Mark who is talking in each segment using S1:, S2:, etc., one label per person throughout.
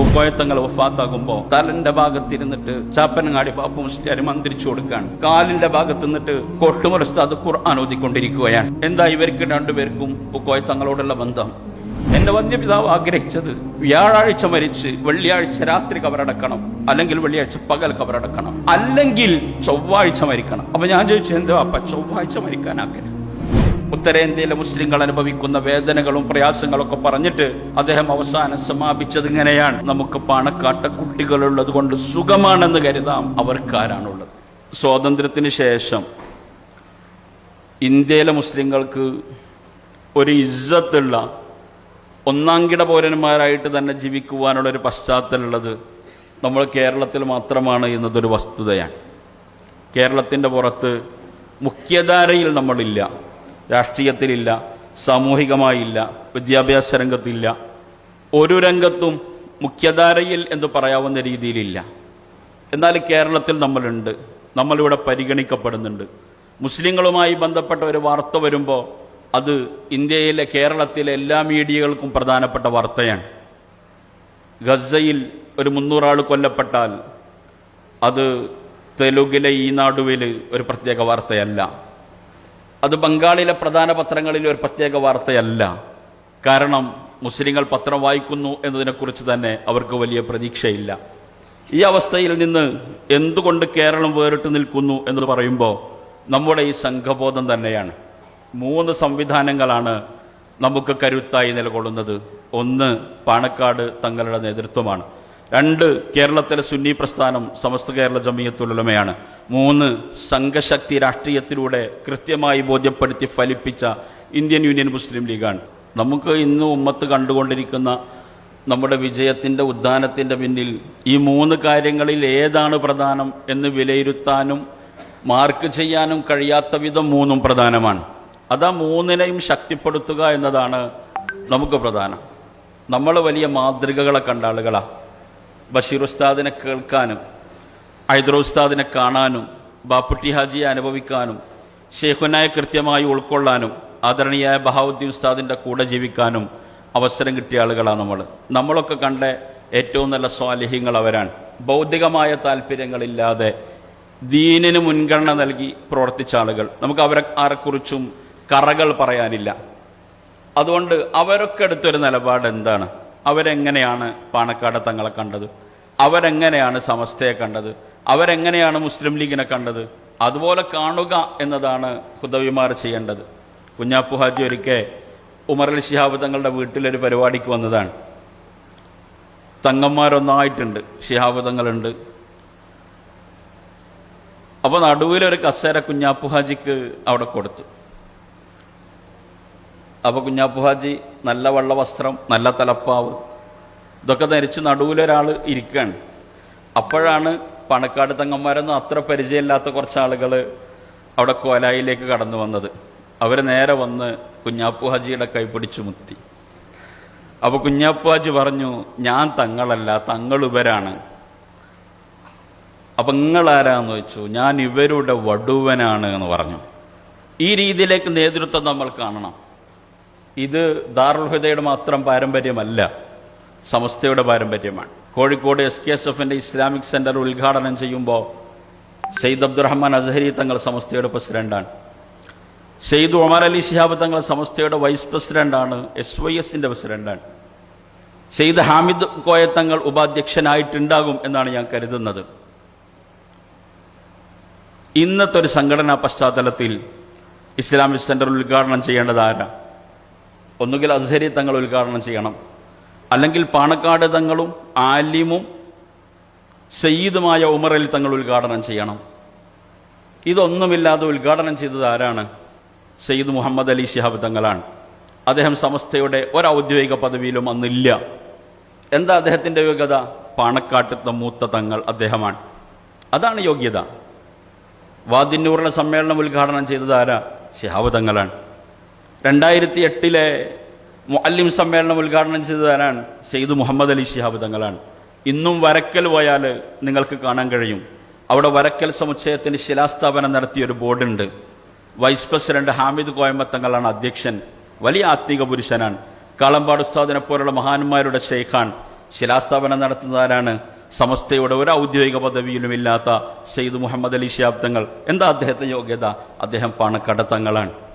S1: ഉപ്പോയത്തങ്ങൾ വഫാത്താകുമ്പോ തലന്റെ ഭാഗത്തിരുന്നിട്ട് ചാപ്പനങ്ങാടി ബാപ്പു മുസ്ലിയാർ മന്ത്രിച്ചു കൊടുക്കുകയാണ് കാലിന്റെ ഭാഗത്ത് നിന്നിട്ട് കൊട്ടുമുറസ്താദ് ഖുർആൻ ഓതിക്കൊണ്ടിരിക്കുകയാണ്. എന്താ ഇവർക്ക് രണ്ടുപേർക്കും ഉക്കോയത്തങ്ങളോടുള്ള ബന്ധം? എന്റെ വന്യപിതാവ് ആഗ്രഹിച്ചത് വ്യാഴാഴ്ച മരിച്ച് വെള്ളിയാഴ്ച രാത്രി കവറടക്കണം അല്ലെങ്കിൽ വെള്ളിയാഴ്ച പകൽ കവറടക്കണം അല്ലെങ്കിൽ ചൊവ്വാഴ്ച മരിക്കണം. അപ്പൊ ഞാൻ ചോദിച്ചു എന്താ അപ്പ? ചൊവ്വാഴ്ച മരിക്കാനാക്കൽ ഉത്തരേന്ത്യയിലെ മുസ്ലിങ്ങൾ അനുഭവിക്കുന്ന വേദനകളും പ്രയാസങ്ങളും ഒക്കെ പറഞ്ഞിട്ട് അദ്ദേഹം അവസാനം സമാപിച്ചത് ഇങ്ങനെയാണ്. നമുക്ക് പണക്കാട്ട കുട്ടികളുള്ളത് കൊണ്ട് സുഖമാണെന്ന് കരുതാം. അവർക്കാരാണുള്ളത്. സ്വാതന്ത്ര്യത്തിന് ശേഷം ഇന്ത്യയിലെ മുസ്ലിങ്ങൾക്ക് ഒരു ഇസ്സത്തുള്ള ഒന്നാംകിട പൗരന്മാരായിട്ട് തന്നെ ജീവിക്കുവാനുള്ള ഒരു പശ്ചാത്തലമുള്ളത് നമ്മൾ കേരളത്തിൽ മാത്രമാണ് എന്നതൊരു വസ്തുതയാണ്. കേരളത്തിന്റെ പുറത്ത് മുഖ്യധാരയിൽ നമ്മളില്ല. രാഷ്ട്രീയത്തിലില്ല സാമൂഹികമായില്ല വിദ്യാഭ്യാസ രംഗത്തില്ല. ഒരു രംഗത്തും മുഖ്യധാരയിൽ എന്ന് പറയാവുന്ന രീതിയിലില്ല. എന്നാൽ കേരളത്തിൽ നമ്മളുണ്ട് നമ്മളിവിടെ പരിഗണിക്കപ്പെടുന്നുണ്ട്. മുസ്ലിങ്ങളുമായി ബന്ധപ്പെട്ട ഒരു വാർത്ത വരുമ്പോൾ അത് ഇന്ത്യയിലെ കേരളത്തിലെ എല്ലാ മീഡിയകൾക്കും പ്രധാനപ്പെട്ട വാർത്തയാണ്. ഗസയിൽ ഒരു മുന്നൂറാൾ കൊല്ലപ്പെട്ടാൽ അത് തെലുഗിലെ ഈ നാടുവിൽ ഒരു പ്രത്യേക വാർത്തയല്ല. അത് ബംഗാളിലെ പ്രധാന പത്രങ്ങളിലെ ഒരു പ്രത്യേക വാർത്തയല്ല. കാരണം മുസ്ലിങ്ങൾ പത്രം വായിക്കുന്നു എന്നതിനെക്കുറിച്ച് തന്നെ അവർക്ക് വലിയ പ്രതീക്ഷയില്ല. ഈ അവസ്ഥയിൽ നിന്ന് എന്തുകൊണ്ട് കേരളം വേറിട്ട് നിൽക്കുന്നു എന്ന് പറയുമ്പോൾ നമ്മുടെ ഈ സംഘബോധം തന്നെയാണ്. മൂന്ന് സംവിധാനങ്ങളാണ് നമുക്ക് കരുത്തായി നിലകൊള്ളുന്നത്. ഒന്ന് പാണക്കാട് തങ്ങളുടെ നേതൃത്വമാണ്. രണ്ട് കേരളത്തിലെ സുന്നി പ്രസ്ഥാനം സമസ്ത കേരള ജമീയത്തുലമയാണ്. മൂന്ന് സംഘശക്തി രാഷ്ട്രീയത്തിലൂടെ കൃത്യമായി ബോധ്യപ്പെടുത്തി ഫലിപ്പിച്ച ഇന്ത്യൻ യൂണിയൻ മുസ്ലിം ലീഗാണ്. നമുക്ക് ഇന്ന് ഉമ്മത്ത് കണ്ടുകൊണ്ടിരിക്കുന്ന നമ്മുടെ വിജയത്തിന്റെ ഉദ്ധാനത്തിന്റെ പിന്നിൽ ഈ മൂന്ന് കാര്യങ്ങളിൽ ഏതാണ് പ്രധാനം എന്ന് വിലയിരുത്താനും മാർക്ക് ചെയ്യാനും കഴിയാത്ത വിധം മൂന്നും പ്രധാനമാണ്. അതാ മൂന്നിനെയും ശക്തിപ്പെടുത്തുക എന്നതാണ് നമുക്ക് പ്രധാനം. നമ്മൾ വലിയ മാതൃകകളെ കണ്ട ആളുകളാ. ബഷീർ ഉസ്താദിനെ കേൾക്കാനും ഹൈദർ ഉസ്താദിനെ കാണാനും ബാപ്പുട്ടി ഹാജിയെ അനുഭവിക്കാനും ഷെയ്ഖുനായെ കൃത്യമായി ഉൾക്കൊള്ളാനും ആദരണീയായ ബഹാവുദ്ദീൻ ഉസ്താദിന്റെ കൂടെ ജീവിക്കാനും അവസരം കിട്ടിയ ആളുകളാണ് നമ്മൾ. നമ്മളൊക്കെ കണ്ട ഏറ്റവും നല്ല സ്വാലിഹ്യങ്ങൾ അവരാണ്. ഭൗതികമായ താല്പര്യങ്ങളില്ലാതെ ദീനിന് മുൻഗണന നൽകി പ്രവർത്തിച്ച ആളുകൾ. നമുക്ക് അവരെ ആരെക്കുറിച്ചും കറകൾ പറയാനില്ല. അതുകൊണ്ട് അവരൊക്കെ എടുത്തൊരു നിലപാട് എന്താണ്? അവരെങ്ങനെയാണ് പാണക്കാട് തങ്ങളെ കണ്ടത്? അവരെങ്ങനെയാണ് സമസ്തയെ കണ്ടത്? അവരെങ്ങനെയാണ് മുസ്ലിം ലീഗിനെ കണ്ടത്? അതുപോലെ കാണുക എന്നതാണ് ഹുദവിമാർ ചെയ്യേണ്ടത്. കുഞ്ഞാപ്പു ഹാജി ഒരിക്കൽ ഉമർ അലി ശിഹാബ് തങ്ങളുടെ വീട്ടിലൊരു പരിപാടിക്ക് വന്നതാണ്. തങ്ങന്മാരൊന്നായിട്ടുണ്ട് ഷിഹാബ് തങ്ങളുണ്ട്. അപ്പൊ നടുവിലൊരു കസേര കുഞ്ഞാപ്പു ഹാജിക്ക് അവിടെ കൊടുത്തു. അപ്പൊ കുഞ്ഞാപ്പു ഹാജി നല്ല വെള്ള വസ്ത്രം നല്ല തലപ്പാവ്. ഇതൊക്കെ ധരിച്ച് നടുവിലൊരാൾ ഇരിക്കുകയാണ് അപ്പോഴാണ് പണക്കാട് തങ്ങന്മാരൊന്നും അത്ര പരിചയമില്ലാത്ത കുറച്ച് ആളുകൾ അവിടെ കോലായിലേക്ക് കടന്നു വന്നത്. അവർ നേരെ വന്ന് കുഞ്ഞാപ്പു ഹാജിയുടെ കൈ പിടിച്ചു മുത്തി. അപ്പൊ കുഞ്ഞാപ്പു ഹാജി പറഞ്ഞു ഞാൻ തങ്ങളല്ല തങ്ങൾ ഇവരാണ്. അപ്പൊ നിങ്ങളാരാന്ന് ചോദിച്ചു ഞാൻ ഇവരുടെ വടുവനാണ് എന്ന് പറഞ്ഞു. ഈ രീതിയിലേക്ക് നേതൃത്വം നമ്മൾ കാണണം. ഇത് ദാറുൽ ഹുദയുടെ മാത്രം പാരമ്പര്യമല്ല സമസ്തയുടെ പാരമ്പര്യമാണ്. കോഴിക്കോട് എസ് കെ എസ് എഫിന്റെ ഇസ്ലാമിക് സെന്റർ ഉദ്ഘാടനം ചെയ്യുമ്പോൾ സെയ്ദ് അബ്ദുറഹ്മാൻ അസഹരി തങ്ങൾ സമസ്തയുടെ പ്രസിഡന്റാണ്. സെയ്ദ് ഒമർ അലി ശിഹാബ് തങ്ങൾ സമസ്തയുടെ വൈസ് പ്രസിഡന്റാണ് എസ് വൈ എസിന്റെ പ്രസിഡന്റാണ്. സെയ്ദ് ഹാമിദ് കോയ തങ്ങൾ ഉപാധ്യക്ഷനായിട്ടുണ്ടാകും എന്നാണ് ഞാൻ കരുതുന്നത്. ഇന്നത്തെ ഒരു സംഘടനാ പശ്ചാത്തലത്തിൽ ഇസ്ലാമിക് സെന്റർ ഉദ്ഘാടനം ചെയ്യേണ്ടത് ആരാ? ഒന്നുകിൽ അസ്ഹരി തങ്ങൾ ഉദ്ഘാടനം ചെയ്യണം. അല്ലെങ്കിൽ പാണക്കാട് തങ്ങളും ആലിമും സയ്യിദുമായ ഉമറിൽ തങ്ങൾ ഉദ്ഘാടനം ചെയ്യണം. ഇതൊന്നുമില്ലാതെ ഉദ്ഘാടനം ചെയ്തത് ആരാണ്? സയ്യിദ് മുഹമ്മദ് അലി ഷിഹാബ് തങ്ങളാണ്. അദ്ദേഹം സമസ്തയുടെ ഒരൗദ്യോഗിക പദവിയിലും അന്നില്ല. എന്താ അദ്ദേഹത്തിന്റെ യോഗ്യത? പാണക്കാട്ടത്തെ മൂത്ത തങ്ങൾ അദ്ദേഹമാണ്. അതാണ് യോഗ്യത. വാദിന്നൂറിലെ സമ്മേളനം ഉദ്ഘാടനം ചെയ്തത് ആരാ? ഷിഹാബ് തങ്ങളാണ്. രണ്ടായിരത്തി എട്ടിലെ മുഅല്ലിം സമ്മേളനം ഉദ്ഘാടനം ചെയ്തതാരാണ് സെയ്ദ് മുഹമ്മദ് അലി ശിഹാബ് തങ്ങളാണ്. ഇന്നും വരക്കൽ പോയാൽ നിങ്ങൾക്ക് കാണാൻ കഴിയും. അവിടെ വരക്കൽ സമുച്ചയത്തിന് ശിലാസ്ഥാപനം നടത്തിയ ഒരു ബോർഡുണ്ട്. വൈസ് പ്രസിഡന്റ് ഹാമിദ് കോയമ്പത്തങ്ങളാണ് അധ്യക്ഷൻ. വലിയ ആത്മീക പുരുഷനാണ്. കാളമ്പാട് ഉസ്താദിനെ പോലുള്ള മഹാന്മാരുടെ ഷെയ്ഖാൻ ശിലാസ്ഥാപനം നടത്തുന്നതാരാണ് സമസ്തയുടെ ഒരു ഔദ്യോഗിക പദവിയിലും ഇല്ലാത്ത സെയ്ദ് മുഹമ്മദ് അലി ഷിയാബ് തങ്ങൾ. എന്താ അദ്ദേഹത്തെ യോഗ്യത? അദ്ദേഹം പണക്കടത്തങ്ങളാണ് തങ്ങളാണ്.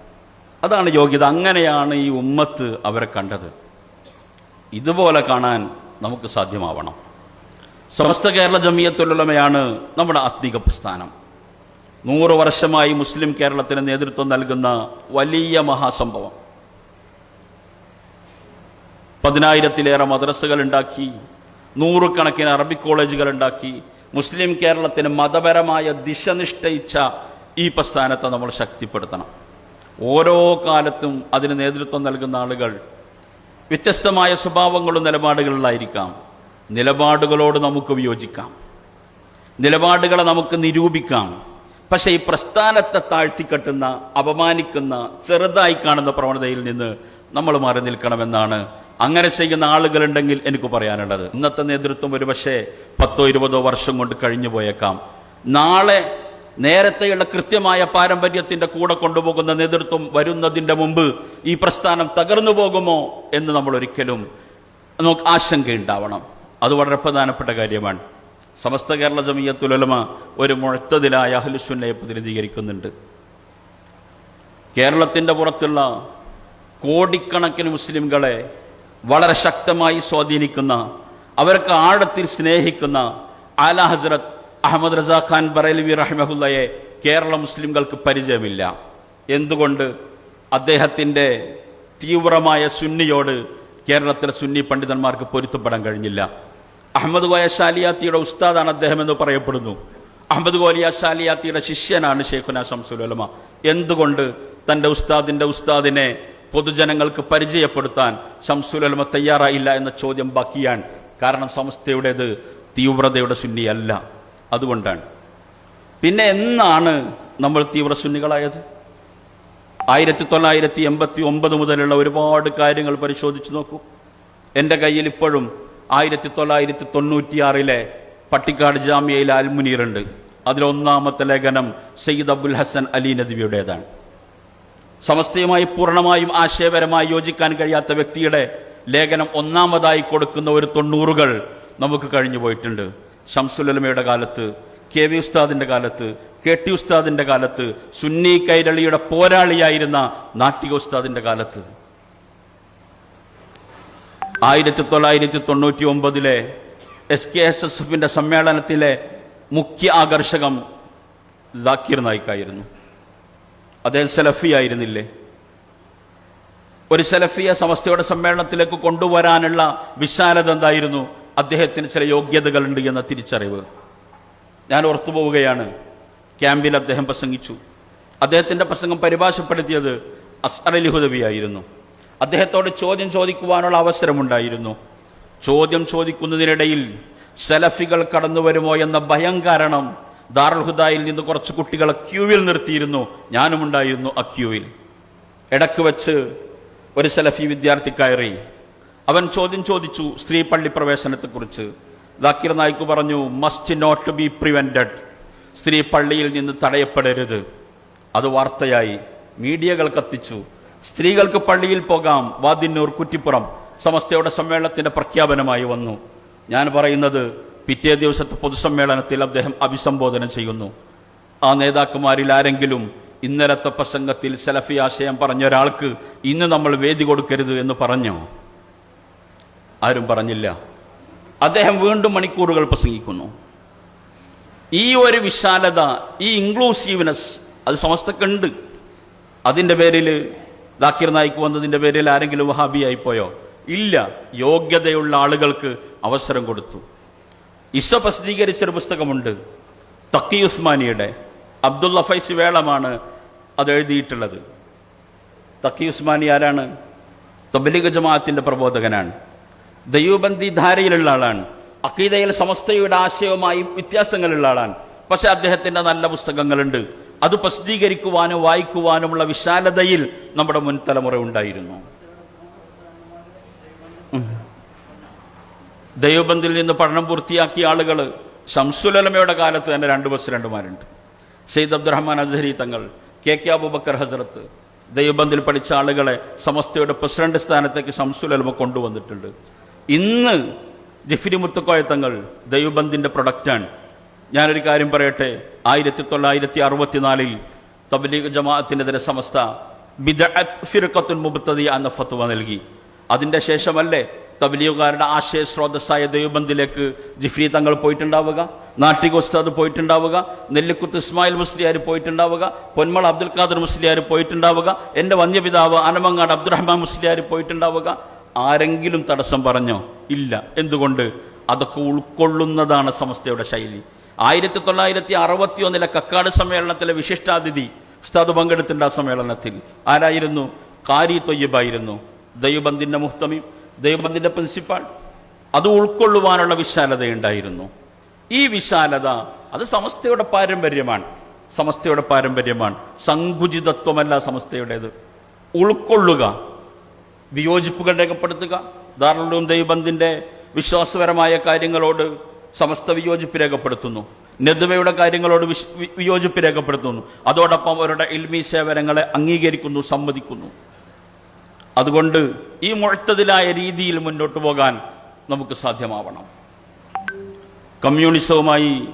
S1: അതാണ് യോഗ്യത. അങ്ങനെയാണ് ഈ ഉമ്മത്ത് അവരെ കണ്ടത്. ഇതുപോലെ കാണാൻ നമുക്ക് സാധ്യമാവണം. സമസ്ത കേരള ജമിയത്തുലമയാണ് നമ്മുടെ ആത്മീക പ്രസ്ഥാനം. നൂറ് വർഷമായി മുസ്ലിം കേരളത്തിന് നേതൃത്വം നൽകുന്ന വലിയ മഹാസംഭവം. പതിനായിരത്തിലേറെ മദ്രസകൾ ഉണ്ടാക്കി നൂറുകണക്കിന് അറബിക് കോളേജുകൾ ഉണ്ടാക്കി മുസ്ലിം കേരളത്തിന് മതപരമായ ദിശ നിശ്ചയിച്ച ഈ പ്രസ്ഥാനത്തെ നമ്മൾ ശക്തിപ്പെടുത്തണം. ഓരോ കാലത്തും അതിന് നേതൃത്വം നൽകുന്ന ആളുകൾ വ്യത്യസ്തമായ സ്വഭാവങ്ങളും നിലപാടുകളിലായിരിക്കാം. നിലപാടുകളോട് നമുക്ക് വിയോജിക്കാം. നിലപാടുകളെ നമുക്ക് നിരൂപിക്കാം. പക്ഷേ ഈ പ്രസ്ഥാനത്തെ താഴ്ത്തിക്കെട്ടുന്ന അപമാനിക്കുന്ന ചെറുതായി കാണുന്ന പ്രവണതയിൽ നിന്ന് നമ്മൾ മാറി നിൽക്കണമെന്നാണ് അങ്ങനെ ചെയ്യുന്ന ആളുകളുണ്ടെങ്കിൽ എനിക്ക് പറയാനുള്ളത്. ഇന്നത്തെ നേതൃത്വം ഒരുപക്ഷെ പത്തോ ഇരുപതോ വർഷം കൊണ്ട് കഴിഞ്ഞു പോയേക്കാം നാളെ നേരത്തെയുള്ള കൃത്യമായ പാരമ്പര്യത്തിന്റെ കൂടെ കൊണ്ടുപോകുന്ന നേതൃത്വം വരുന്നതിന്റെ മുമ്പ് ഈ പ്രസ്ഥാനം തകർന്നു പോകുമോ എന്ന് നമ്മൾ ഒരിക്കലും നമുക്ക് ആശങ്കയുണ്ടാവണം. അത് വളരെ പ്രധാനപ്പെട്ട കാര്യമാണ്. സമസ്ത കേരള ജമീയത്തുലമ ഒരു മുഴത്തതിലായ അഹ്ലുസുന്നയെ പ്രതിനിധീകരിക്കുന്നുണ്ട്. കേരളത്തിന്റെ പുറത്തുള്ള കോടിക്കണക്കിന് മുസ്ലിംകളെ വളരെ ശക്തമായി സ്വാധീനിക്കുന്ന അവർക്ക് ആഴത്തിൽ സ്നേഹിക്കുന്ന അല ഹസ്രത്ത് അഹമ്മദ് റസാ ഖാൻ ബറേലവി റഹ്മഹുല്ലയെ കേരള മുസ്ലിംകൾക്ക് പരിചയമില്ല. എന്തുകൊണ്ട്? അദ്ദേഹത്തിന്റെ തീവ്രമായ സുന്നിയോട് കേരളത്തിലെ സുന്നി പണ്ഡിതന്മാർക്ക് പൊരുത്തപ്പെടാൻ കഴിഞ്ഞില്ല. അഹമ്മദ് കോയ ഷാലിയാത്തിയുടെ ഉസ്താദാണ് അദ്ദേഹം എന്ന് പറയപ്പെടുന്നു. അഹമ്മദ് കോലിയ ശാലിയാത്തിയുടെ ശിഷ്യനാണ് ഷെയ്ഖുന ഷംസുലമ എന്തുകൊണ്ട് തന്റെ ഉസ്താദിന്റെ ഉസ്താദിനെ പൊതുജനങ്ങൾക്ക് പരിചയപ്പെടുത്താൻ ഷംസുലമ തയ്യാറായില്ല എന്ന ചോദ്യം ബാക്കിയാണ്. കാരണം സംസ്ഥയുടേത് തീവ്രതയുടെ സുന്നിയല്ല. അതുകൊണ്ടാണ്. പിന്നെ എന്നാണ് നമ്മൾ തീവ്രസുന്നികളായത്? ആയിരത്തി തൊള്ളായിരത്തി എൺപത്തി ഒമ്പത് മുതലുള്ള ഒരുപാട് കാര്യങ്ങൾ പരിശോധിച്ചു നോക്കൂ. എന്റെ കയ്യിൽ ഇപ്പോഴും ആയിരത്തി തൊള്ളായിരത്തി തൊണ്ണൂറ്റിയാറിലെ പട്ടിക്കാട് ജാമ്യയിലെ അൽമുനീറുണ്ട്. അതിലൊന്നാമത്തെ ലേഖനം സയ്യിദ് അബുൽ ഹസൻ അലി നദിയുടേതാണ് സമസ്തയുമായി പൂർണമായും ആശയപരമായി യോജിക്കാൻ കഴിയാത്ത വ്യക്തിയുടെ ലേഖനം ഒന്നാമതായി കൊടുക്കുന്ന ഒരു തൊണ്ണൂറുകൾ നമുക്ക് കഴിഞ്ഞു പോയിട്ടുണ്ട്. ഷംസുലമയുടെ കാലത്ത് കെ വി ഉസ്താദിന്റെ കാലത്ത് കെ ടി ഉസ്താദിന്റെ കാലത്ത് സുന്നി കൈരളിയുടെ പോരാളിയായിരുന്ന നാട്ടിക ഉസ്താദിന്റെ കാലത്ത്. ആയിരത്തി തൊള്ളായിരത്തി തൊണ്ണൂറ്റി ഒമ്പതിലെ എസ് കെ എസ് എസ് എഫിന്റെ സമ്മേളനത്തിലെ മുഖ്യ ആകർഷകം ജാക്കിർ നായിക്കായിരുന്നു. അദ്ദേഹം സെലഫി ആയിരുന്നില്ലേ? ഒരു സെലഫിയെ സമസ്തയുടെ സമ്മേളനത്തിലേക്ക് കൊണ്ടുവരാനുള്ള വിശാലത എന്തായിരുന്നു? അദ്ദേഹത്തിന് ചില യോഗ്യതകളുണ്ട് എന്ന തിരിച്ചറിവ്. ഞാൻ ഓർത്തു പോവുകയാണ് ക്യാമ്പിൽ അദ്ദേഹം പ്രസംഗിച്ചു. അദ്ദേഹത്തിന്റെ പ്രസംഗം പരിഭാഷപ്പെടുത്തിയത് അസ് അലി ഹുദവിയായിരുന്നു അദ്ദേഹത്തോട് ചോദ്യം ചോദിക്കുവാനുള്ള അവസരമുണ്ടായിരുന്നു. ചോദ്യം ചോദിക്കുന്നതിനിടയിൽ സെലഫികൾ കടന്നു വരുമോ എന്ന ഭയം കാരണം ദാറുൽഹുദായിൽ നിന്ന് കുറച്ച് കുട്ടികളെ ക്യൂവിൽ നിർത്തിയിരുന്നു. ഞാനും ഉണ്ടായിരുന്നു ആ ക്യൂവിൽ ഇടയ്ക്ക് വെച്ച് ഒരു സെലഫി വിദ്യാർത്ഥി കയറി. അവൻ ചോദ്യം ചോദിച്ചു സ്ത്രീ പള്ളി പ്രവേശനത്തെക്കുറിച്ച്? ദാക്കിർ നായിക്ക് പറഞ്ഞു മസ്റ്റ് നോട്ട് ബി പ്രിവെന്റഡ് സ്ത്രീ പള്ളിയിൽ നിന്ന് തടയപ്പെടരുത്. അത് വാർത്തയായി. മീഡിയകൾ കത്തിച്ചു. സ്ത്രീകൾക്ക് പള്ളിയിൽ പോകാം. വാദിന്നൂർ കുറ്റിപ്പുറം. സമസ്തയുടെ സമ്മേളനത്തിന്റെ പ്രഖ്യാപനമായി വന്നു. ഞാൻ പറയുന്നത് പിറ്റേ ദിവസത്തെ പൊതുസമ്മേളനത്തിൽ അദ്ദേഹം അഭിസംബോധന ചെയ്യുന്നു. ആ നേതാക്കന്മാരിൽ ആരെങ്കിലും ഇന്നലത്തെ പ്രസംഗത്തിൽ സെലഫി ആശയം പറഞ്ഞ ഒരാൾക്ക് ഇന്ന് നമ്മൾ വേദി കൊടുക്കരുത് എന്ന് പറഞ്ഞോ? ആരും പറഞ്ഞില്ല. അദ്ദേഹം വീണ്ടും മണിക്കൂറുകൾ പ്രസംഗിക്കുന്നു. ഈ ഒരു വിശാലത ഈ ഇൻക്ലൂസീവ്നെസ് അത് സമസ്തക്കുണ്ട്. അതിന്റെ പേരിൽ ദാക്കിർ നായിക്ക് വന്നതിന്റെ പേരിൽ ആരെങ്കിലും വഹാബിയായി പോയോ ഇല്ല. യോഗ്യതയുള്ള ആളുകൾക്ക് അവസരം കൊടുത്തു. ഇസ പ്രസിദ്ധീകരിച്ചൊരു പുസ്തകമുണ്ട് തക്കി ഉസ്മാനിയുടെ അബ്ദുള്ള ഫൈസ് വേളമാണ് അത് എഴുതിയിട്ടുള്ളത്. തക്കി ഉസ്മാനി ആരാണ്? തബലിഗ ജമാഅത്തിന്റെ പ്രബോധകനാണ്. ദൈവബന്ധി ധാരയിലുള്ള ആളാണ്. അക്കീതയിൽ സമസ്തയുടെ ആശയവുമായി വ്യത്യാസങ്ങളുള്ള ആളാണ്. പക്ഷെ അദ്ദേഹത്തിന്റെ നല്ല പുസ്തകങ്ങളുണ്ട്. അത് പ്രസിദ്ധീകരിക്കുവാനും വായിക്കുവാനുമുള്ള വിശാലതയിൽ നമ്മുടെ മുൻ തലമുറ ഉണ്ടായിരുന്നു. ദൈവബന്ധിൽ നിന്ന് പഠനം പൂർത്തിയാക്കിയ ആളുകൾ ഷംസുലമയുടെ കാലത്ത് തന്നെ രണ്ട് പ്രസിഡന്റുമാരുണ്ട് സെയ്ദ് അബ്ദുറഹ്മാൻ അസഹരി തങ്ങൾ കെ കെ അബൂബക്കർ ഹസരത്ത് ദൈവബന്ധിൽ പഠിച്ച ആളുകളെ സമസ്തയുടെ പ്രസിഡന്റ് സ്ഥാനത്തേക്ക് ഷംസുലമ കൊണ്ടുവന്നിട്ടുണ്ട്. ഇന്ന് ജഫിരി മുത്തുക്കോയത്തങ്ങൾ ദൈവബന്ധിന്റെ പ്രൊഡക്റ്റാണ് ഞാനൊരു കാര്യം പറയട്ടെ. ആയിരത്തി തൊള്ളായിരത്തി അറുപത്തിനാലിൽ തബ്ലീഗ് ജമാഅത്തിനെതിരെ സമസ്ത ബിദഅത്ത് ഫിർഖത്തുൽ മുബ്തദി എന്ന ഫത്വ നൽകി. അതിന്റെ ശേഷമല്ലേ തബ്ലീഗുകാരുടെ ആശയ സ്രോതസ്സായ ദൈവബന്ധിലേക്ക് ജിഫ്രി തങ്ങൾ പോയിട്ടുണ്ടാവുക? നാട്ടിക ഉസ്താദ് പോയിട്ടുണ്ടാവുക? നെല്ലിക്കുത്ത് ഇസ്മായിൽ മുസ്ലിയാർ പോയിട്ടുണ്ടാവുക? പൊന്മള അബ്ദുൽ ഖാദർ മുസ്ലിയാർ പോയിട്ടുണ്ടാവുക? എന്റെ വന്യപിതാവ് അനമങ്ങാട് അബ്ദുറഹ്മാൻ മുസ്ലിയാർ പോയിട്ടുണ്ടാവുക? ആരെങ്കിലും തടസ്സം പറഞ്ഞോ ഇല്ല. എന്തുകൊണ്ട്? അതൊക്കെ ഉൾക്കൊള്ളുന്നതാണ് സമസ്തയുടെ ശൈലി. ആയിരത്തി തൊള്ളായിരത്തി അറുപത്തി ഒന്നിലെ കക്കാട് സമ്മേളനത്തിലെ വിശിഷ്ടാതിഥി ഉസ്താദ് പങ്കെടുത്തിട്ടുണ്ട് ആ സമ്മേളനത്തിൽ. ആരായിരുന്നു? കാരി തൊയ്യബായിരുന്നു. ദൈവബന്ധിന്റെ മുഹ്തമി ദൈവബന്ധിന്റെ പ്രിൻസിപ്പാൾ. അത് ഉൾക്കൊള്ളുവാനുള്ള വിശാലതയുണ്ടായിരുന്നു. ഈ വിശാലത അത് സമസ്തയുടെ പാരമ്പര്യമാണ്. സമസ്തയുടെ പാരമ്പര്യമാണ്. സങ്കുചിതത്വമല്ല സമസ്തയുടേത്. ഉൾക്കൊള്ളുക. വിയോജിപ്പുകൾ രേഖപ്പെടുത്തുക. ധാരാളം ദൈവബന്ധിന്റെ വിശ്വാസപരമായ കാര്യങ്ങളോട് സമസ്ത വിയോജിപ്പ് രേഖപ്പെടുത്തുന്നു. നെതുവയുടെ കാര്യങ്ങളോട് വിയോജിപ്പ് രേഖപ്പെടുത്തുന്നു. അതോടൊപ്പം അവരുടെ ഇൽമി സേവനങ്ങളെ അംഗീകരിക്കുന്നു സമ്മതിക്കുന്നു. അതുകൊണ്ട് ഈ മുഴത്തതിലായ രീതിയിൽ മുന്നോട്ട് പോകാൻ നമുക്ക് സാധ്യമാവണം. കമ്മ്യൂണിസവുമായി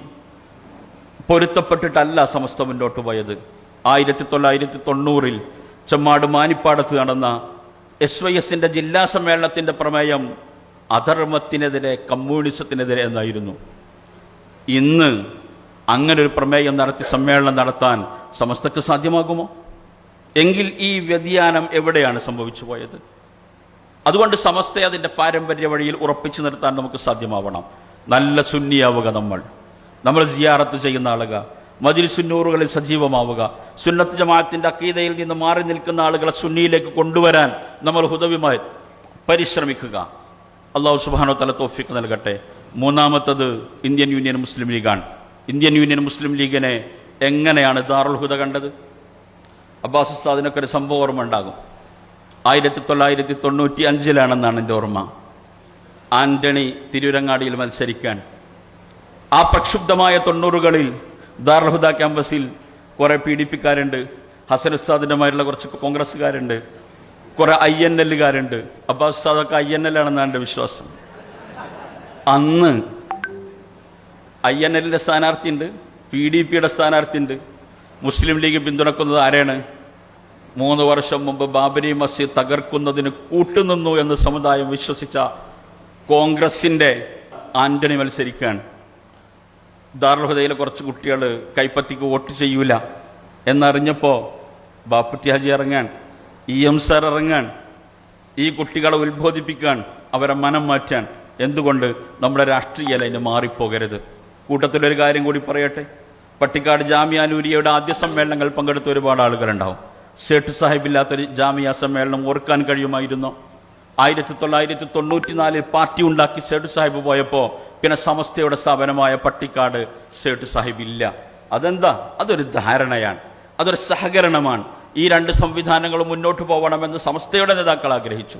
S1: പൊരുത്തപ്പെട്ടിട്ടല്ല സമസ്ത മുന്നോട്ട് പോയത്. ആയിരത്തി തൊള്ളായിരത്തി തൊണ്ണൂറിൽ ചെമ്മാട് മാനിപ്പാടത്ത് നടന്ന എസ് വൈ എസിന്റെ ജില്ലാ സമ്മേളനത്തിന്റെ പ്രമേയം അധർമ്മത്തിനെതിരെ കമ്മ്യൂണിസത്തിനെതിരെ എന്നായിരുന്നു. ഇന്ന് അങ്ങനെ ഒരു പ്രമേയം നടത്തി സമ്മേളനം നടത്താൻ സമസ്തക്ക് സാധ്യമാകുമോ? എങ്കിൽ ഈ വ്യതിയാനം എവിടെയാണ് സംഭവിച്ചു പോയത്? അതുകൊണ്ട് സമസ്ത അതിന്റെ പാരമ്പര്യ വഴിയിൽ ഉറപ്പിച്ചു നിർത്താൻ നമുക്ക് സാധ്യമാവണം. നല്ല സുന്നിയാവുക നമ്മൾ. നമ്മൾ സിയാറത്ത് ചെയ്യുന്ന ആളുക മതിൽ സുന്നൂറുകളിൽ സജീവമാവുക. സുന്നത്ത് ജമാഅത്തിന്റെ അക്കീതയിൽ നിന്ന് മാറി നിൽക്കുന്ന ആളുകളെ സുന്നിയിലേക്ക് കൊണ്ടുവരാൻ നമ്മൾ ഹുദവിമായി പരിശ്രമിക്കുക. അള്ളാഹു സുബാനോ തല തോഫിക്ക് നൽകട്ടെ. മൂന്നാമത്തത് ഇന്ത്യൻ യൂണിയൻ മുസ്ലിം ലീഗാണ്. ഇന്ത്യൻ യൂണിയൻ മുസ്ലിം ലീഗിനെ എങ്ങനെയാണ് ദാറുൽ ഹുദ കണ്ടത്? അബ്ബാസ് ഉസ്താദിനൊക്കെ ഒരു സംഭവം ഓർമ്മ ഉണ്ടാകും. ആയിരത്തി തൊള്ളായിരത്തി തൊണ്ണൂറ്റി അഞ്ചിലാണെന്നാണ് എന്റെ ഓർമ്മ. ആന്റണി തിരുരങ്ങാടിയിൽ മത്സരിക്കാൻ. ആ പ്രക്ഷുബ്ധമായ തൊണ്ണൂറുകളിൽ ദാർഹുദ ക്യാമ്പസിൽ കുറെ പി ഡി പിക്കാരുണ്ട് ഹസൻ ഉസ്താദിന്റെമാരുള്ള കുറച്ച് കോൺഗ്രസ്സുകാരുണ്ട് കുറെ ഐ എൻ എല്ലുകാരുണ്ട്. അബ്ബാസ് ഉസ്താദൊക്കെ ഐ എൻ എൽ ആണെന്നാണ് എന്റെ വിശ്വാസം. അന്ന് ഐ എൻ എല്ലിന്റെ സ്ഥാനാർത്ഥിയുണ്ട് പി ഡി പിയുടെ സ്ഥാനാർത്ഥിയുണ്ട്. മുസ്ലിം ലീഗ് പിന്തുണക്കുന്നത് ആരാണ്? മൂന്ന് വർഷം മുമ്പ് ബാബരി മസ്ജിദ് തകർക്കുന്നതിന് കൂട്ടുനിന്നു എന്ന് സമുദായം വിശ്വസിച്ച കോൺഗ്രസിന്റെ ആന്റണി മത്സരിക്കാൻ ദാർഹുദയിലെ കുറച്ച് കുട്ടികൾ കൈപ്പത്തിക്ക് വോട്ട് ചെയ്യൂല എന്നറിഞ്ഞപ്പോ ബാപ്പുട്ടി ഹാജി ഇറങ്ങാൻ ഇ എം സാർ ഇറങ്ങാൻ ഈ കുട്ടികളെ ഉത്ബോധിപ്പിക്കാൻ അവരെ മനം മാറ്റാൻ എന്തുകൊണ്ട് നമ്മുടെ രാഷ്ട്രീയ ലൈന് മാറിപ്പോകരുത്? കൂട്ടത്തിലൊരു കാര്യം കൂടി പറയട്ടെ. പട്ടിക്കാട് ജാമ്യാനൂരിയയുടെ ആദ്യ സമ്മേളനങ്ങൾ പങ്കെടുത്ത ഒരുപാട് ആളുകളുണ്ടാവും. സേട്ട് സാഹിബില്ലാത്തൊരു ജാമ്യ സമ്മേളനം ഓർക്കാൻ കഴിയുമായിരുന്നു? ആയിരത്തി തൊള്ളായിരത്തി തൊണ്ണൂറ്റിനാലിൽ പാർട്ടി ഉണ്ടാക്കി സേട്ട് സാഹിബ് പോയപ്പോ പിന്നെ സമസ്തയുടെ സ്ഥാപനമായ പട്ടിക്കാട് സേട്ട് സാഹിബ് ഇല്ല. അതെന്താ? അതൊരു ധാരണയാണ്. അതൊരു സഹകരണമാണ്. ഈ രണ്ട് സംവിധാനങ്ങളും മുന്നോട്ട് പോകണമെന്ന് സമസ്തയുടെ നേതാക്കൾ ആഗ്രഹിച്ചു.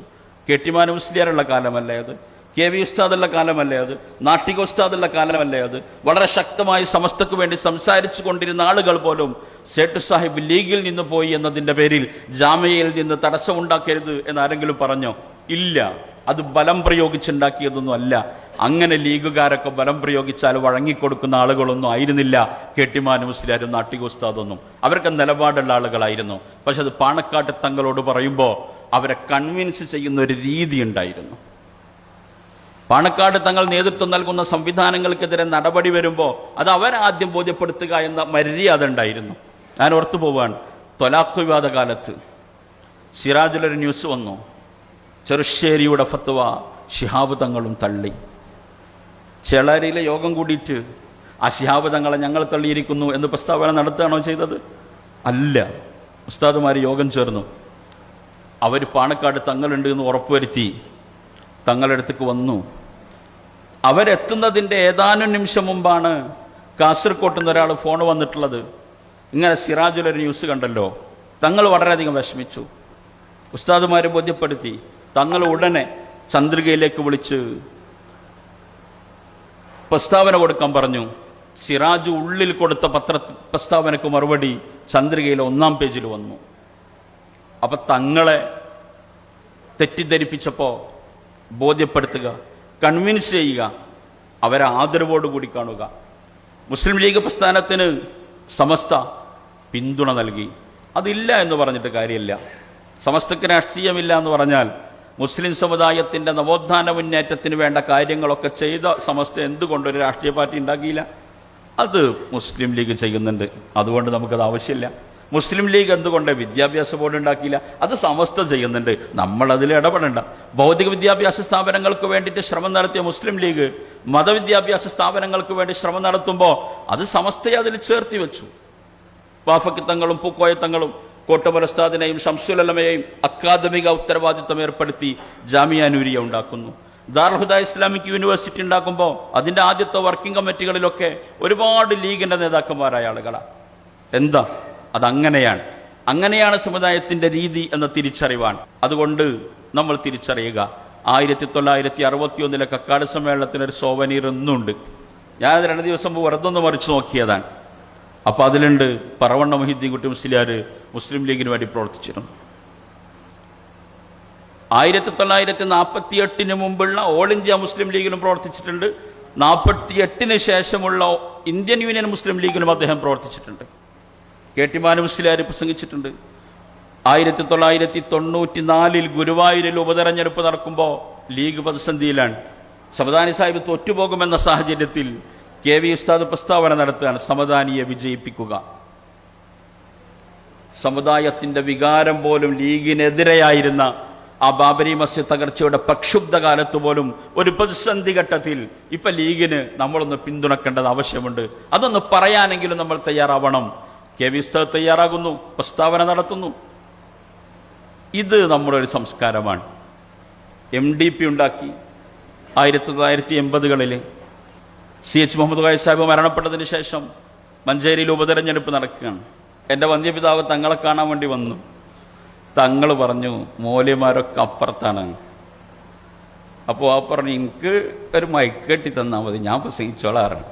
S1: കെട്ടിമാന മുസ്ലിയാറുള്ള കാലമല്ലേ അത്? കെ വി ഉസ്താദുള്ള കാലമല്ലേ അത്? നാട്ടിക ഉസ്താദുള്ള കാലമല്ലേ അത്? വളരെ ശക്തമായി സമസ്തക്ക് വേണ്ടി സംസാരിച്ചു കൊണ്ടിരുന്ന ആളുകൾ പോലും സേട്ട് സാഹിബ് ലീഗിൽ നിന്ന് പോയി എന്നതിന്റെ പേരിൽ ജാമ്യയിൽ നിന്ന് തടസ്സമുണ്ടാക്കരുത് എന്ന് ആരെങ്കിലും പറഞ്ഞോ? ഇല്ല. അത് ബലം പ്രയോഗിച്ചുണ്ടാക്കിയതൊന്നും അല്ല. അങ്ങനെ ലീഗുകാരൊക്കെ ബലം പ്രയോഗിച്ചാൽ വഴങ്ങിക്കൊടുക്കുന്ന ആളുകളൊന്നും ആയിരുന്നില്ല. കെട്ടിമാൻ മുസ്ലിയാരും നാട്ടിക ഉസ്താദൊന്നും. അവർക്ക് നിലപാടുള്ള ആളുകളായിരുന്നു. പക്ഷെ അത് പാണക്കാട്ട് തങ്ങളോട് പറയുമ്പോൾ അവരെ കൺവിൻസ് ചെയ്യുന്ന ഒരു രീതി ഉണ്ടായിരുന്നു. പാണക്കാട് തങ്ങൾ നേതൃത്വം നൽകുന്ന സംവിധാനങ്ങൾക്കെതിരെ നടപടി വരുമ്പോൾ അത് അവരാദ്യം ബോധ്യപ്പെടുത്തുക എന്ന മര്യാദ ഉണ്ടായിരുന്നു. ഞാൻ ഓർത്തു പോവാണ് തൊലാഖ് വിവാദ കാലത്ത് സിറാജിലൊരു ന്യൂസ് വന്നു. ചെറുശ്ശേരിയുടെ ഫത്വ ശിഹാബ് തങ്ങളും തള്ളി. ചെളരിയിലെ യോഗം കൂടിയിട്ട് ആ ശിഹാബ് തങ്ങളെ ഞങ്ങൾ തള്ളിയിരിക്കുന്നു എന്ന് പ്രസ്താവന നടത്തുകയാണോ ചെയ്തത്? അല്ല. ഉസ്താദുമാർ യോഗം ചേർന്നു. അവർ പാണക്കാട് തങ്ങളുണ്ട് എന്ന് ഉറപ്പുവരുത്തി തങ്ങളടുത്തേക്ക് വന്നു. അവരെത്തുന്നതിന്റെ ഏതാനും നിമിഷം മുമ്പാണ് കാസർകോട്ട് നിന്ന് ഒരാൾ ഫോൺ വന്നിട്ടുള്ളത്. ഇങ്ങനെ സിറാജുലൊരു ന്യൂസ് കണ്ടല്ലോ. തങ്ങൾ വളരെയധികം വിഷമിച്ചു. ഉസ്താദുമാരെ ബോധ്യപ്പെടുത്തി. തങ്ങൾ ഉടനെ ചന്ദ്രികയിലേക്ക് വിളിച്ച് പ്രസ്താവന കൊടുക്കാൻ പറഞ്ഞു. സിറാജ് ഉള്ളിൽ കൊടുത്ത പത്ര പ്രസ്താവനക്ക് മറുപടി ചന്ദ്രികയിലെ ഒന്നാം പേജിൽ വന്നു. അപ്പൊ തങ്ങളെ തെറ്റിദ്ധരിപ്പിച്ചപ്പോ ബോധ്യപ്പെടുത്തുക കൺവിൻസ് ചെയ്യുക അവരെ ആദരവോടുകൂടി കാണുക. മുസ്ലിം ലീഗ് പ്രസ്ഥാനത്തിന് സമസ്ത പിന്തുണ നൽകി. അതില്ല എന്ന് പറഞ്ഞിട്ട് കാര്യമില്ല. സമസ്തക്ക് രാഷ്ട്രീയമില്ല എന്ന് പറഞ്ഞാൽ മുസ്ലിം സമുദായത്തിന്റെ നവോത്ഥാന മുന്നേറ്റത്തിന് വേണ്ട കാര്യങ്ങളൊക്കെ ചെയ്ത സമസ്ത എന്തുകൊണ്ടൊരു രാഷ്ട്രീയ പാർട്ടി ഉണ്ടാക്കിയില്ല? അത് മുസ്ലിം ലീഗ് ചെയ്യുന്നുണ്ട്. അതുകൊണ്ട് നമുക്കത് ആവശ്യമില്ല. മുസ്ലിം ലീഗ് എന്തുകൊണ്ട് വിദ്യാഭ്യാസ ബോർഡ് ഉണ്ടാക്കിയില്ല? അത് സമസ്ത ചെയ്യുന്നുണ്ട്. നമ്മൾ അതിൽ ഇടപെടണ്ട. ഭൗതിക വിദ്യാഭ്യാസ സ്ഥാപനങ്ങൾക്ക് വേണ്ടിയിട്ട് ശ്രമം നടത്തിയ മുസ്ലിം ലീഗ് മതവിദ്യാഭ്യാസ സ്ഥാപനങ്ങൾക്ക് വേണ്ടി ശ്രമം നടത്തുമ്പോൾ അത് സമസ്തയെ അതിൽ ചേർത്തി വെച്ചു. വാഫക്കിത്തങ്ങളും പൂക്കോയത്തങ്ങളും കോട്ടമലസ്താദിനെയും ശംസുലമയെയും അക്കാദമിക ഉത്തരവാദിത്വം ഏർപ്പെടുത്തി ജാമിയാനൂരിയ ഉണ്ടാക്കുന്നു. ദാർഹുദ ഇസ്ലാമിക് യൂണിവേഴ്സിറ്റി ഉണ്ടാക്കുമ്പോൾ അതിന്റെ ആദ്യത്തെ വർക്കിംഗ് കമ്മിറ്റികളിലൊക്കെ ഒരുപാട് ലീഗിന്റെ നേതാക്കന്മാരായ ആളുകളാണ് എന്താ? അതങ്ങനെയാണ്. അങ്ങനെയാണ് സമുദായത്തിന്റെ രീതി എന്ന തിരിച്ചറിവാണ്. അതുകൊണ്ട് നമ്മൾ തിരിച്ചറിയുക. ആയിരത്തി തൊള്ളായിരത്തി അറുപത്തി ഒന്നിലെ കക്കാട് സമ്മേളനത്തിന് ഒരു സോവനീർ എന്നുണ്ട് ഞാൻ രണ്ടു ദിവസം വെറുതെ ഒന്ന് മറിച്ച് നോക്കിയതാണ്. അപ്പൊ അതിലുണ്ട് പറവണ്ണ മൊഹിദ്ദീൻ കുട്ടി മുസ്ലിയാർ മുസ്ലിം ലീഗിന് വേണ്ടി പ്രവർത്തിച്ചിരുന്നു. ആയിരത്തി തൊള്ളായിരത്തി നാൽപ്പത്തി എട്ടിന് മുമ്പുള്ള ഓൾ ഇന്ത്യ മുസ്ലിം ലീഗിലും പ്രവർത്തിച്ചിട്ടുണ്ട്. നാൽപ്പത്തി എട്ടിന് ശേഷമുള്ള ഇന്ത്യൻ യൂണിയൻ മുസ്ലിം ലീഗിലും അദ്ദേഹം പ്രവർത്തിച്ചിട്ടുണ്ട്. കെ ടി മാനു മുസ്ലിയാർ പ്രസംഗിച്ചിട്ടുണ്ട്. ആയിരത്തി തൊള്ളായിരത്തി തൊണ്ണൂറ്റി നാലിൽ ഗുരുവായൂരിൽ ഉപതെരഞ്ഞെടുപ്പ് നടക്കുമ്പോൾ ലീഗ് പ്രതിസന്ധിയിലാണ്. സമദാനി സാഹിബ് തോറ്റുപോകുമെന്ന സാഹചര്യത്തിൽ കെ വി ഉസ്താദ് പ്രസ്താവന നടത്തുകയാണ് സമദാനിയെ വിജയിപ്പിക്കുക. സമുദായത്തിന്റെ വികാരം പോലും ലീഗിനെതിരെയായിരുന്ന ആ ബാബരി മസ്ജിദ് തകർച്ചയുടെ പ്രക്ഷുബ്ധ കാലത്ത് പോലും ഒരു പ്രതിസന്ധി ഘട്ടത്തിൽ ഇപ്പൊ ലീഗിന് നമ്മളൊന്ന് പിന്തുണക്കേണ്ടത് ആവശ്യമുണ്ട്. അതൊന്ന് പറയാനെങ്കിലും നമ്മൾ തയ്യാറാവണം. കെ വി ഉസ്താദ് തയ്യാറാകുന്നു പ്രസ്താവന നടത്തുന്നു. ഇത് നമ്മുടെ ഒരു സംസ്കാരമാണ്. എം ഡി പി ഉണ്ടാക്കി ആയിരത്തി തൊള്ളായിരത്തി എൺപതുകളിൽ സി എച്ച് മുഹമ്മദ് ഖായ് സാഹിബ് മരണപ്പെട്ടതിന് ശേഷം മഞ്ചേരിയിൽ ഉപതെരഞ്ഞെടുപ്പ് നടക്കുകയാണ്. എന്റെ വന്ധ്യപിതാവ് തങ്ങളെ കാണാൻ വേണ്ടി വന്നു. തങ്ങൾ പറഞ്ഞു മൂല്യമാരൊക്കെ അപ്പുറത്താണ്. അപ്പോൾ ആ പറഞ്ഞു എനിക്ക് ഒരു മൈക്ക് കെട്ടി തന്നാൽ മതി ഞാൻ പ്രസംഗിച്ചോളാറാണ്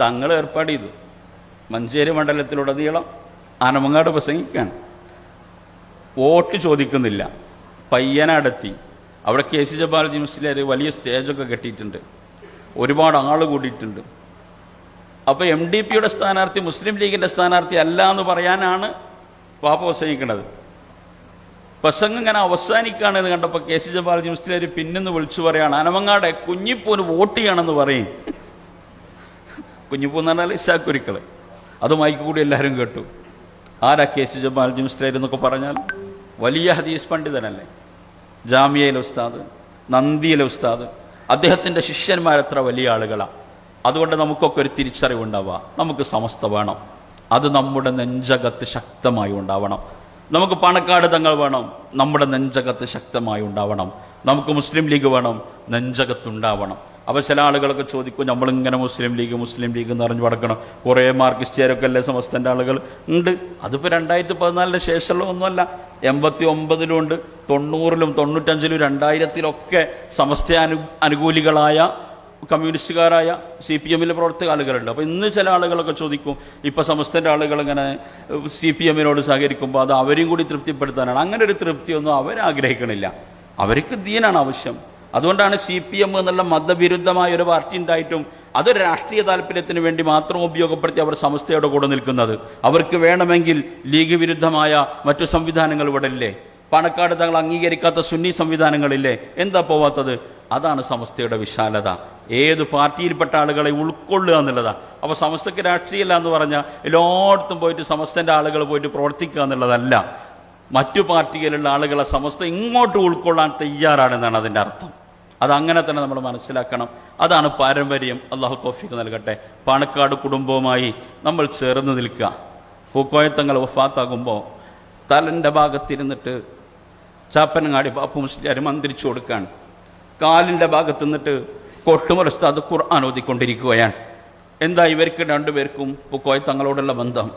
S1: തങ്ങൾ ഏർപ്പാട് ചെയ്തു. മഞ്ചേരി മണ്ഡലത്തിലുടനീളം ആനമങ്ങാട് പ്രസംഗിക്കുകയാണ്. വോട്ട് ചോദിക്കുന്നില്ല. പയ്യനടത്തി. അവിടെ കെ സി ജബാലജി മുസ്ലിം വലിയ സ്റ്റേജൊക്കെ കെട്ടിയിട്ടുണ്ട്. ഒരുപാട് ആൾ കൂടിയിട്ടുണ്ട്. അപ്പൊ എം ഡി പിയുടെ സ്ഥാനാർത്ഥി മുസ്ലിം ലീഗിന്റെ സ്ഥാനാർത്ഥി അല്ല എന്ന് പറയാനാണ് പാപ്പ പ്രസംഗിക്കുന്നത് പ്രസംഗം ഇങ്ങനെ അവസാനിക്കുകയാണെന്ന് കണ്ടപ്പോൾ കെ സി ജബാലജി അവർ പിന്നെന്ന് വിളിച്ചു പറയാണ് അനമങ്ങാടെ കുഞ്ഞിപ്പൂന് വോട്ട് ചെയ്യണമെന്ന് പറയും. കുഞ്ഞിപ്പൂ എന്ന് പറഞ്ഞാൽ ഇസാക്കുരുക്കൾ അത് മൈക്ക് കൂടി എല്ലാവരും കേട്ടു. ആരാ കെ സി ജബാലജി മുസ്ലിം എന്നൊക്കെ പറഞ്ഞാൽ? വലിയ ഹദീസ് പണ്ഡിതനല്ലേ. ജാമിയയിലെ ഉസ്താദ് നന്ദിയിലെ ഉസ്താദ് അദ്ദേഹത്തിന്റെ ശിഷ്യന്മാരത്ര വലിയ ആളുകളാണ് അതുകൊണ്ട് നമുക്കൊക്കെ ഒരു തിരിച്ചറിവുണ്ടാവുക നമുക്ക് സമസ്ത വേണം. അത് നമ്മുടെ നെഞ്ചകത്ത് ശക്തമായി ഉണ്ടാവണം. നമുക്ക് പണക്കാട് തങ്ങൾ വേണം. നമ്മുടെ നെഞ്ചകത്ത് ശക്തമായി ഉണ്ടാവണം. നമുക്ക് മുസ്ലിം ലീഗ് വേണം. നെഞ്ചകത്തുണ്ടാവണം അപ്പൊ ചില ആളുകളൊക്കെ ചോദിക്കും നമ്മളിങ്ങനെ മുസ്ലിം ലീഗ് മുസ്ലിം ലീഗ് എന്ന് പറഞ്ഞു പടക്കണം കുറെ മാർക്കിസ്റ്റുകാരൊക്കെ അല്ലേ സമസ്തന്റെ ആളുകൾ? ഉണ്ട്. അതിപ്പോ രണ്ടായിരത്തി പതിനാലിന് ശേഷമുള്ള ഒന്നുമല്ല. എൺപത്തി ഒമ്പതിലും ഉണ്ട് തൊണ്ണൂറിലും തൊണ്ണൂറ്റഞ്ചിലും രണ്ടായിരത്തിലൊക്കെ സമസ്ത അനു അനുകൂലികളായ കമ്മ്യൂണിസ്റ്റുകാരായ സി പി എമ്മിലെ പ്രവർത്തക ആളുകളുണ്ട്. അപ്പോൾ ഇന്ന് ചില ആളുകളൊക്കെ ചോദിക്കും ഇപ്പൊ സമസ്തന്റെ ആളുകൾ ഇങ്ങനെ സി പി എമ്മിനോട് സഹകരിക്കുമ്പോൾ അത് അവരെയും കൂടി തൃപ്തിപ്പെടുത്താനാണ്? അങ്ങനെ ഒരു തൃപ്തിയൊന്നും അവരാഗ്രഹിക്കണില്ല. അവർക്ക് ദീനാണ് ആവശ്യം. അതുകൊണ്ടാണ് സി പി എം എന്നുള്ള മതവിരുദ്ധമായ ഒരു പാർട്ടി ഉണ്ടായിട്ടും അതൊരു രാഷ്ട്രീയ താല്പര്യത്തിന് വേണ്ടി മാത്രം ഉപയോഗപ്പെടുത്തി അവർ സമസ്തയുടെ കൂടെ നിൽക്കുന്നത്. അവർക്ക് വേണമെങ്കിൽ ലീഗ് വിരുദ്ധമായ മറ്റു സംവിധാനങ്ങൾ ഇവിടെ ഇല്ലേ പാണക്കാട് തങ്ങൾ അംഗീകരിക്കാത്ത സുന്നി സംവിധാനങ്ങളില്ലേ? എന്താ പോവാത്തത്? അതാണ് സമസ്തയുടെ വിശാലത. ഏത് പാർട്ടിയിൽപ്പെട്ട ആളുകളെ ഉൾക്കൊള്ളുക എന്നുള്ളതാണ് അപ്പൊ സമസ്തക്ക് രാഷ്ട്രീയമല്ല എന്ന് പറഞ്ഞാൽ എല്ലായിടത്തും പോയിട്ട് സമസ്തന്റെ ആളുകൾ പോയിട്ട് പ്രവർത്തിക്കുക എന്നുള്ളതല്ല. മറ്റു പാർട്ടികളിലുള്ള ആളുകളെ സമസ്ത ഇങ്ങോട്ട് ഉൾക്കൊള്ളാൻ തയ്യാറാണെന്നാണ് അതിന്റെ അർത്ഥം. അത് അങ്ങനെ തന്നെ നമ്മൾ മനസ്സിലാക്കണം. അതാണ് പാരമ്പര്യം. അള്ളാഹു തോഫിക്ക് നൽകട്ടെ. പാണക്കാട് കുടുംബവുമായി നമ്മൾ ചേർന്ന് നിൽക്കുക. പൂക്കോയത്തങ്ങൾ വഫാത്താകുമ്പോൾ തലന്റെ ഭാഗത്തിരുന്നിട്ട് ചാപ്പനങ്ങാടി ബാപ്പു മുസ്ലിം മന്ത്രിച്ചു കൊടുക്കുകയാണ് കാലിന്റെ ഭാഗത്ത് നിന്നിട്ട് അത് ഖുർആൻ ഓതിക്കൊണ്ടിരിക്കുകയാണ്. എന്താ ഇവർക്ക് രണ്ടുപേർക്കും പൂക്കോയത്തങ്ങളോടുള്ള ബന്ധം?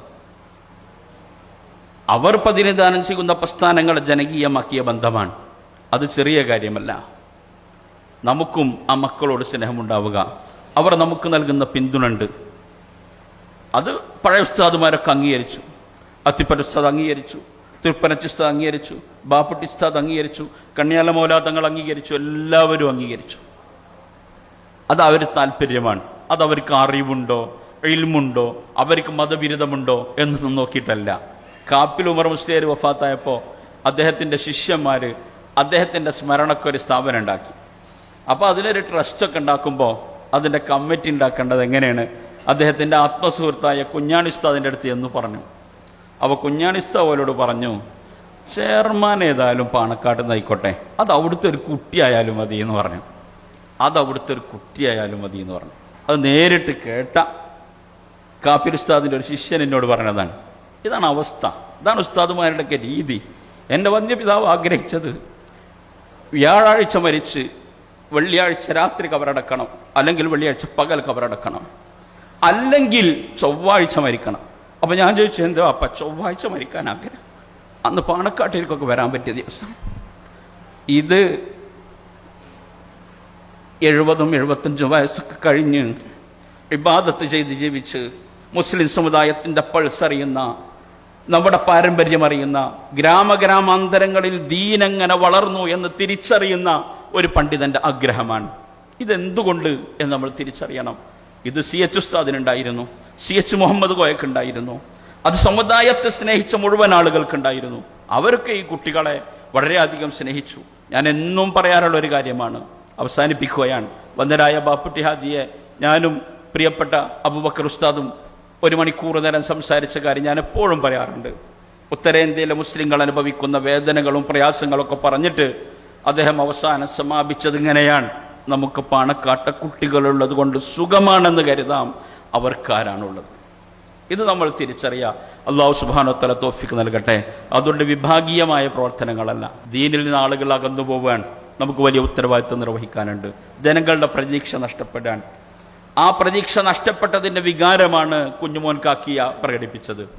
S1: അവർ പ്രതിനിധാനം ചെയ്യുന്ന പ്രസ്ഥാനങ്ങളെ ജനകീയമാക്കിയ ബന്ധമാണ്. അത് ചെറിയ കാര്യമല്ല. നമുക്കും ആ മക്കളോട് സ്നേഹമുണ്ടാവുക. അവർ നമുക്ക് നൽകുന്ന പിന്തുണണ്ട് അത് പഴയ ഉസ്താദുമാരൊക്കെ അംഗീകരിച്ചു. അത്തിപ്പറ്റ ഉസ്താദ് അംഗീകരിച്ചു. തൃപ്പനച്ചിസ്ത അംഗീകരിച്ചു. ബാപ്പുട്ടിസ്താദ് അംഗീകരിച്ചു. കണ്യാല മൗലാദങ്ങൾ അംഗീകരിച്ചു. എല്ലാവരും അംഗീകരിച്ചു. അത് അവർ താല്പര്യമാണ്. അത് അവർക്ക് അറിവുണ്ടോ? ഇൽമുണ്ടോ? അവർക്ക് മതവിരുദ്ധമുണ്ടോ എന്നൊന്നും നോക്കിയിട്ടല്ല. കാപ്പിൽ ഉമർ മുസ്ലിയർ വഫാത്തായപ്പോൾ അദ്ദേഹത്തിന്റെ ശിഷ്യന്മാര് അദ്ദേഹത്തിന്റെ സ്മരണക്കൊരു സ്ഥാപനം ഉണ്ടാക്കി. അപ്പോൾ അതിലൊരു ട്രസ്റ്റൊക്കെ ഉണ്ടാക്കുമ്പോൾ അതിന്റെ കമ്മിറ്റി ഉണ്ടാക്കേണ്ടത് എങ്ങനെയാണ്? അദ്ദേഹത്തിന്റെ ആത്മസുഹൃത്തായ കുഞ്ഞാണിസ്താദിന്റെ അടുത്ത് എന്ന് പറഞ്ഞു. അപ്പോൾ കുഞ്ഞാണിസ്ത അവരോട് പറഞ്ഞു ചെയർമാൻ ഏതായാലും പാണക്കാട്ട് നിന്നായിക്കോട്ടെ അത് അവിടുത്തെ ഒരു കുട്ടിയായാലും മതി എന്ന് പറഞ്ഞു. അത് അവിടുത്തെ ഒരു കുട്ടിയായാലും മതി എന്ന് പറഞ്ഞു. അത് നേരിട്ട് കേട്ട. കാപ്പിർ ഉസ്താദിന്റെ ഒരു ശിഷ്യൻ എന്നോട് പറഞ്ഞതാണ്. ഇതാണ് അവസ്ഥ. ഇതാണ് ഉസ്താദുമാരുടെയൊക്കെ രീതി. എന്റെ വന്യപിതാവ് ആഗ്രഹിച്ചത് വ്യാഴാഴ്ച മരിച്ച് വെള്ളിയാഴ്ച രാത്രി കബറടക്കണം അല്ലെങ്കിൽ വെള്ളിയാഴ്ച പകൽ കബറടക്കണം അല്ലെങ്കിൽ ചൊവ്വാഴ്ച മരിക്കണം. അപ്പം ഞാൻ ചോദിച്ചു എന്തോ അപ്പ ചൊവ്വാഴ്ച മരിക്കാൻ ആഗ്രഹം? അന്ന് പാണക്കാട്ടിലേക്കൊക്കെ വരാൻ പറ്റിയ ദിവസം. ഇത് എഴുപതും എഴുപത്തഞ്ചും വയസ്സൊക്കെ കഴിഞ്ഞ് ഇബാദത്ത് ചെയ്ത് ജീവിച്ച് മുസ്ലിം സമുദായത്തിന്റെ പൾസ് അറിയുന്ന നമ്മുടെ പാരമ്പര്യം അറിയുന്ന ഗ്രാമഗ്രാമാന്തരങ്ങളിൽ ദീനങ്ങനെ വളർന്നു എന്ന് തിരിച്ചറിയുന്ന ഒരു പണ്ഡിതന്റെ ആഗ്രഹമാണ്. ഇതെന്തുകൊണ്ട് എന്ന് നമ്മൾ തിരിച്ചറിയണം. ഇത് സി എച്ച് ഉസ്താദിനുണ്ടായിരുന്നു. സി എച്ച് മുഹമ്മദ് കോയക്കുണ്ടായിരുന്നു അത് സമുദായത്തെ സ്നേഹിച്ച മുഴുവൻ ആളുകൾക്കുണ്ടായിരുന്നു. അവരൊക്കെ ഈ കുട്ടികളെ വളരെയധികം സ്നേഹിച്ചു. ഞാൻ എന്നും പറയാറുള്ള ഒരു കാര്യമാണ്. അവസാനിപ്പിക്കുകയാണ്. വന്ദരായ ബാപ്പുട്ടി ഹാജിയെ ഞാനും പ്രിയപ്പെട്ട അബുബക്കർ ഉസ്താദും ഒരു മണിക്കൂർ നേരം സംസാരിച്ച കാര്യം ഞാൻ എപ്പോഴും പറയാറുണ്ട്. ഉത്തരേന്ത്യയിലെ മുസ്ലിങ്ങൾ അനുഭവിക്കുന്ന വേദനകളും പ്രയാസങ്ങളൊക്കെ പറഞ്ഞിട്ട് അദ്ദേഹം അവസാനം സമാപിച്ചത് ഇങ്ങനെയാണ്. നമുക്ക് പാണക്കാട്ട കുട്ടികളുള്ളത് കൊണ്ട് സുഖമാണെന്ന് കരുതാം. അവർക്കാരാണുള്ളത്. ഇത് നമ്മൾ തിരിച്ചറിയാം. അള്ളാഹു സുബാനോത്തല തോഫിക്ക് നൽകട്ടെ. അതുകൊണ്ട് വിഭാഗീയമായ പ്രവർത്തനങ്ങളല്ല. ദീനിൽ നിന്ന് ആളുകൾ അകന്നു പോവാൻ നമുക്ക് വലിയ ഉത്തരവാദിത്വം നിർവഹിക്കാനുണ്ട്. ജനങ്ങളുടെ പ്രതീക്ഷ നഷ്ടപ്പെടാൻ. ആ പ്രതീക്ഷ നഷ്ടപ്പെട്ടതിന്റെ വികാരമാണ് കുഞ്ഞുമോൻ കാക്കിയ പ്രകടിപ്പിച്ചത്.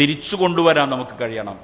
S1: തിരിച്ചു കൊണ്ടുവരാൻ നമുക്ക് കഴിയണം.